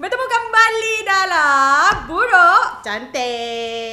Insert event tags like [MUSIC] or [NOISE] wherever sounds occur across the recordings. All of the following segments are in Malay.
Bertemu kembali dalam Buruk Cantik.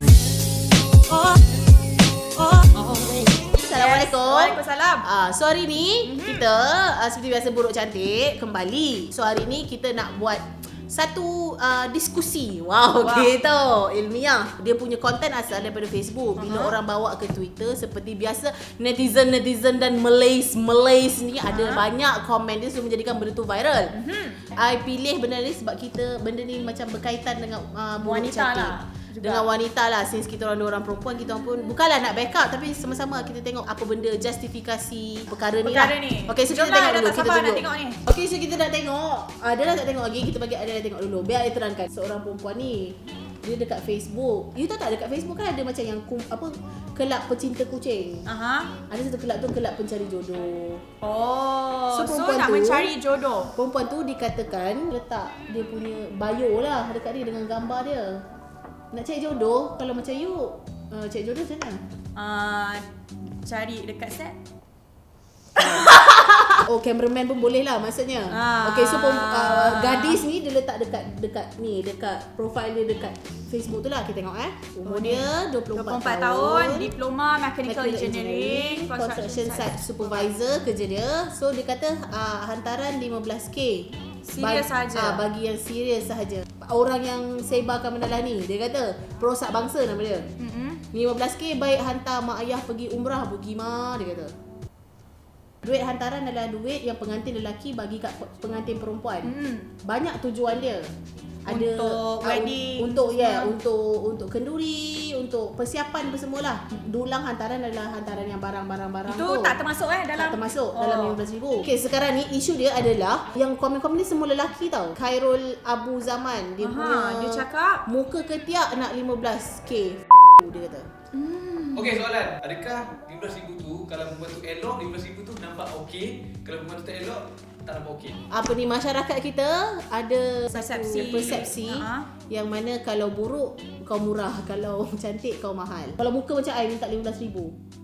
Assalamualaikum. Waalaikumsalam. Ah, so hari ni mm-hmm. kita uh, seperti biasa buruk cantik kembali. So hari ni kita nak buat satu uh, diskusi. Wow, Wow. okay tau. Ilmiah. Dia punya konten asal daripada Facebook. Bila Uh-huh. orang bawa ke Twitter seperti biasa netizen-netizen dan Malays-Malays ni ada Uh-huh. banyak komen dia suruh menjadikan benda tu viral. Mhm. I pilih benda ni sebab kita benda ni macam berkaitan dengan uh, Wanita cantik. lah juga. Dengan wanita lah since kita orang dua orang perempuan kita orang pun bukanlah nak backup tapi sama-sama kita tengok apa benda justifikasi perkara ni Perkara lah. ni. Okey so kita Jomlah, tengok dah dulu kita tengok. tengok ni. Okey so kita nak tengok. Ah dia dah tak tengok lagi kita bagi ada tengok dulu. Biar dia terangkan seorang perempuan ni dia dekat Facebook. You tahu tak dekat Facebook kan ada macam yang kum, apa kelab pecinta kucing. Aha. Ada satu kelab tu kelab pencari jodoh. Oh, So, so, nak tu- mencari jodoh. Perempuan tu dikatakan letak dia punya bio lah dekat dia dengan gambar dia. Nak cari jodoh kalau macam you uh, cari jodoh macam mana? Uh, cari dekat set. [LAUGHS] Oh cameraman pun boleh lah maksudnya. Ah. Okay so uh, gadis ni dia letak dekat dekat ni dekat profile dia dekat Facebook tu lah kita tengok eh. Umur dia 24, 24 tahun, diploma mechanical, Mechanical engineering, construction site supervisor kerja dia. So dia kata uh, hantaran 15k. Serius sahaja? ah, bagi yang serius sahaja. Orang yang sebarkan benda ni, dia kata perosak bangsa nama dia. Mm-mm. 15k baik hantar mak ayah pergi umrah pergi mah dia kata. Duit hantaran adalah duit yang pengantin lelaki bagi kat pe- pengantin perempuan. Mm. Banyak tujuan dia. Ada Untuk ah, wedding, untuk ya, yeah, untuk untuk kenduri, untuk persiapan apa semualah. Dulang hantaran adalah hantaran yang barang-barang-barang Itu tu. tak termasuk eh dalam tak termasuk oh. dalam RM15,000. Okey, sekarang ni isu dia adalah yang komen-komen ni semua lelaki tau. Khairul Abu Zaman dia Aha, punya dia cakap muka ketiak nak 15k. Dia kata. hmm. Okey soalan, adakah 15,000 tu kalau perempuan tu elok 15,000 tu nampak okey, kalau perempuan tu tak elok tak nampak okey. Apa ni masyarakat kita ada Persepsi. persepsi Ha. yang mana kalau buruk kau murah, [LAUGHS] kalau cantik kau mahal. Kalau muka macam ai minta 15000.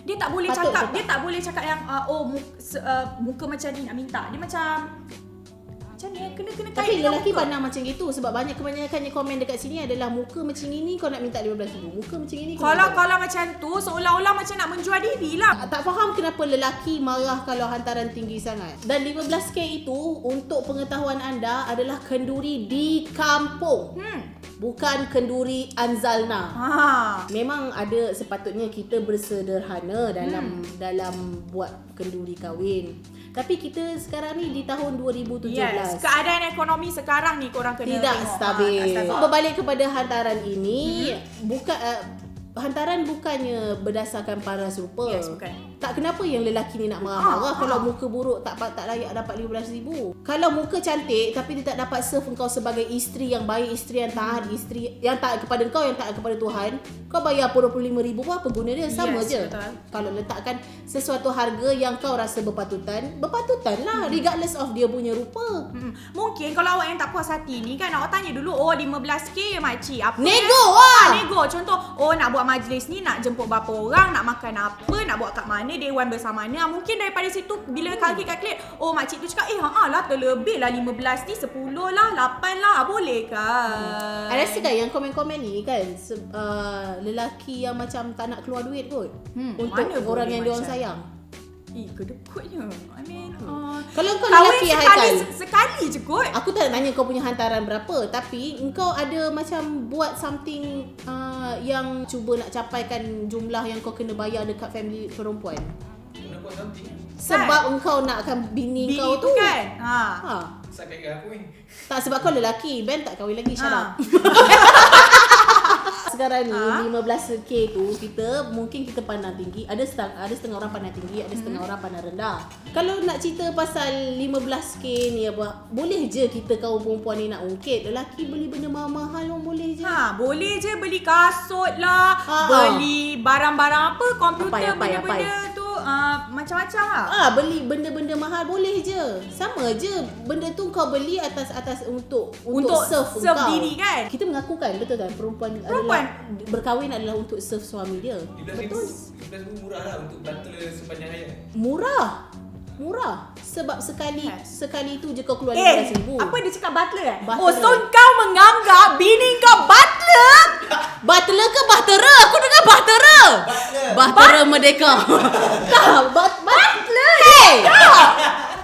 Dia tak boleh Patut cakap, tak? dia tak boleh cakap yang uh, oh muka, uh, muka macam ni nak minta. Dia macam macam ni kena kena Tapi lelaki pandang macam gitu sebab banyak kebanyakannya komen dekat sini adalah muka macam ini kau nak minta 15000. Muka macam ini kau Kalau nak kalau macam tu seolah-olah macam nak menjual diri lah. Tak- tak faham kenapa lelaki marah kalau hantaran tinggi sangat. Dan 15k itu untuk pengetahuan anda adalah kenduri di kampung. Hmm. Bukan kenduri Anzalna. Ha. Memang ada sepatutnya kita bersederhana dalam hmm. dalam buat kenduri kahwin. Tapi kita sekarang ni di tahun 2017. Yes, keadaan ekonomi sekarang ni korang kena tidak tengok. stabil. Ha, tak stabil. Berbalik kepada hantaran ini, bukan uh, hantaran bukannya berdasarkan paras rupa. Yes, bukan. Tak kenapa yang lelaki ni nak marah-marah Ah, kalau ah. muka buruk tak tak layak dapat 15000. Kalau muka cantik tapi dia tak dapat serve engkau sebagai isteri yang baik, isteri yang taat, isteri yang taat kepada engkau yang taat kepada Tuhan, kau bayar pun 25000 pun apa guna dia? Sama Yes, je. betul. Kalau letakkan sesuatu harga yang kau rasa berpatutan, berpatutan lah Hmm. regardless of dia punya rupa. Hmm. Mungkin kalau awak yang tak puas hati ni kan awak tanya dulu oh 15k ya makcik apa Nego Ah, nego contoh oh nak buat majlis ni nak jemput berapa orang nak makan apa nak buat kat mana dewan bersama mana mungkin daripada situ bila kalkulate calculate oh makcik tu cakap eh ha lah terlebih lah 15 ni 10 lah 8 lah Ah, boleh kan I rasa kan yang komen-komen ni kan se- uh, lelaki yang macam tak nak keluar duit kot. Hmm, untuk mana orang yang dia orang sayang. Eh kedekutnya I mean uh, Kalau kau lelaki sekali Haikal, sekali je kot. Aku tak nak tanya kau punya hantaran berapa tapi engkau ada macam buat something uh, yang cuba nak capaikan jumlah yang kau kena bayar dekat family perempuan. Kena buat something. Sebab engkau nakkan bini, bini kau tu kan? Ha. Ha. Sakit kat aku ni. Tak sebab kau lelaki, Ben tak kahwin lagi, shut Ha. [LAUGHS] Sekarang ni Ha? 15k tu kita mungkin kita pandang tinggi, ada setengah ada setengah orang pandang tinggi, ada setengah orang pandang rendah. Kalau nak cerita pasal 15k ni apa, boleh je kita kaum perempuan ni nak ungkit. Lelaki beli benda mahal-mahal pun boleh je. Ha, boleh je beli kasut lah, Ha, ha. beli barang-barang apa, komputer, Apai, apai, benda-benda tu uh, macam-macam lah. Ah, beli benda-benda mahal boleh je. Sama je. Benda tu kau beli atas atas untuk untuk, Untuk serve, serve engkau. diri kan? Kita mengakukan betul kan perempuan, Perempuan. adalah berkahwin adalah untuk serve suami dia. 15,000 15,000 murah lah untuk bantal sepanjang hayat. Murah. Murah. Sebab sekali Yes. sekali tu je kau keluar Eh, RM15,000. apa dia cakap butler eh? Butler. Oh, so kau menganggap bini kau butler? Butler ke bahtera? Aku dengar bahtera. Butler. Bahtera merdeka. [LAUGHS] tak, but, butler. Hey.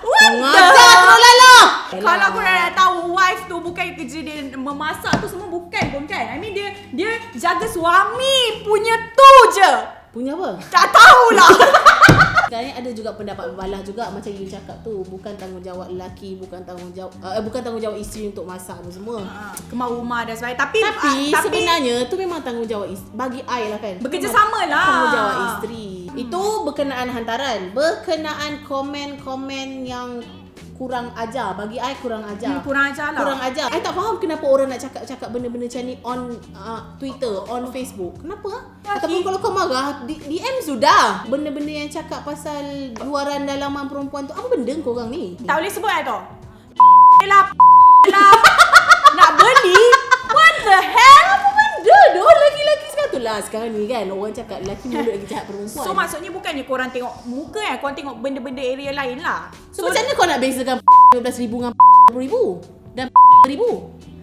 What Ngajar terus lala. Kalau kau dah tahu wife tu bukan kerja dia memasak tu semua bukan pun kan. I mean dia dia jaga suami punya tu je. Punya apa? Tak tahulah. [LAUGHS] Ada juga pendapat berbalah juga macam you cakap tu bukan tanggungjawab lelaki bukan tanggungjawab uh, bukan tanggungjawab isteri untuk masak apa semua. Ah, Kemar rumah dan sebagainya. Tapi Tapi, ah, sebenarnya tu memang tanggungjawab isteri. Bagi I lah kan. Bekerjasama lah. Tanggungjawab isteri. Itu berkenaan hantaran. Berkenaan komen-komen yang kurang ajar. Bagi I kurang ajar. Hmm, kurang ajar lah. Kurang ajar. I tak faham kenapa orang nak cakap-cakap benda-benda macam ni on uh, Twitter, on Facebook. Kenapa? Lagi- Ataupun kalau kau marah, di- DM sudah. Benda-benda yang cakap pasal luaran dalaman perempuan tu. Apa benda kau orang ni? Tak boleh sebut [LAUGHS] lah tu. lah, [LAUGHS] lah. Nak beli? What the hell? Lah. Sekarang ni kan orang cakap lelaki mulut lagi jahat perempuan. So maksudnya bukannya korang tengok muka kan, korang tengok benda-benda area lain lah. So, macam mana kau nak bezakan RM15,000 dengan RM20,000? Dan RM10,000?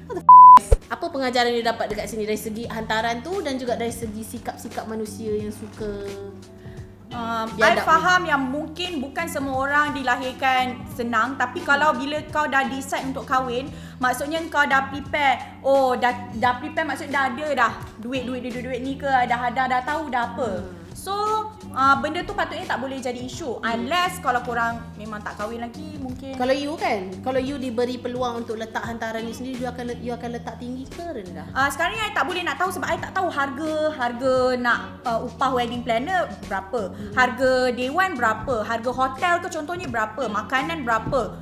What the f- Apa pengajaran dia dapat dekat sini dari segi hantaran tu dan juga dari segi sikap-sikap manusia yang suka Um, I faham yang mungkin bukan semua orang dilahirkan senang tapi kalau bila kau dah decide untuk kahwin maksudnya kau dah prepare oh dah dah prepare maksudnya dah ada dah duit duit duit duit, duit ni ke dah ada dah tahu dah apa. So uh, benda tu patutnya tak boleh jadi isu unless kalau korang memang tak kahwin lagi mungkin Kalau you kan, kalau you diberi peluang untuk letak hantaran ni sendiri, you akan you akan letak tinggi ke rendah? Uh, sekarang ni I tak boleh nak tahu sebab I tak tahu harga harga nak uh, upah wedding planner berapa. Harga dewan berapa, harga hotel ke contohnya berapa, makanan berapa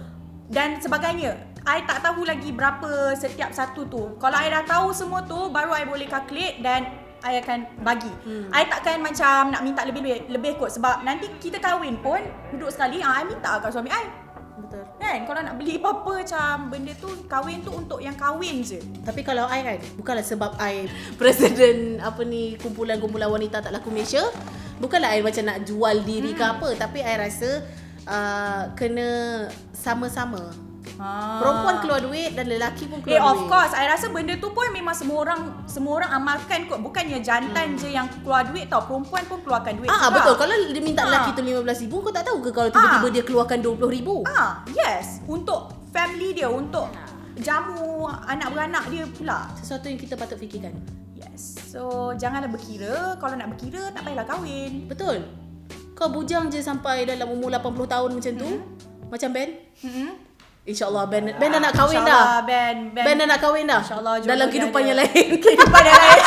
dan sebagainya. I tak tahu lagi berapa setiap satu tu. Kalau I dah tahu semua tu baru I boleh calculate dan I akan bagi. Hmm. I takkan macam nak minta lebih-lebih lebih kot sebab nanti kita kahwin pun duduk sekali ah I minta kat suami I. Betul. Kan kalau nak beli apa-apa macam benda tu kahwin tu untuk yang kahwin je. Tapi kalau I kan, bukanlah sebab I [LAUGHS] presiden apa ni kumpulan-kumpulan wanita tak laku Malaysia, bukanlah I macam nak jual diri hmm. ke apa, tapi I rasa uh, kena sama-sama. Ha. Perempuan keluar duit dan lelaki pun Eh keluar of duit. course I rasa benda tu pun memang semua orang semua orang amalkan kot bukannya jantan hmm. je yang keluar duit tau perempuan pun keluarkan duit Ah betul. Kalau dia minta Ah. lelaki tu RM15,000 kau tak tahu ke kalau tiba-tiba Ah. dia keluarkan RM20,000? Ah, yes untuk family dia untuk jamu anak beranak dia pula. Sesuatu yang kita patut fikirkan. Yes. So janganlah berkira kalau nak berkira tak payahlah kahwin. Betul. Kau bujang je sampai dalam umur 80 tahun macam tu. Macam Ben. Hmm. InsyaAllah Ben, ben dah nak kahwin dah. InsyaAllah, Ben, Ben. Ben dah nak kahwin dah. InsyaAllah Dalam [LAUGHS] kehidupan yang lain. Kehidupan yang lain.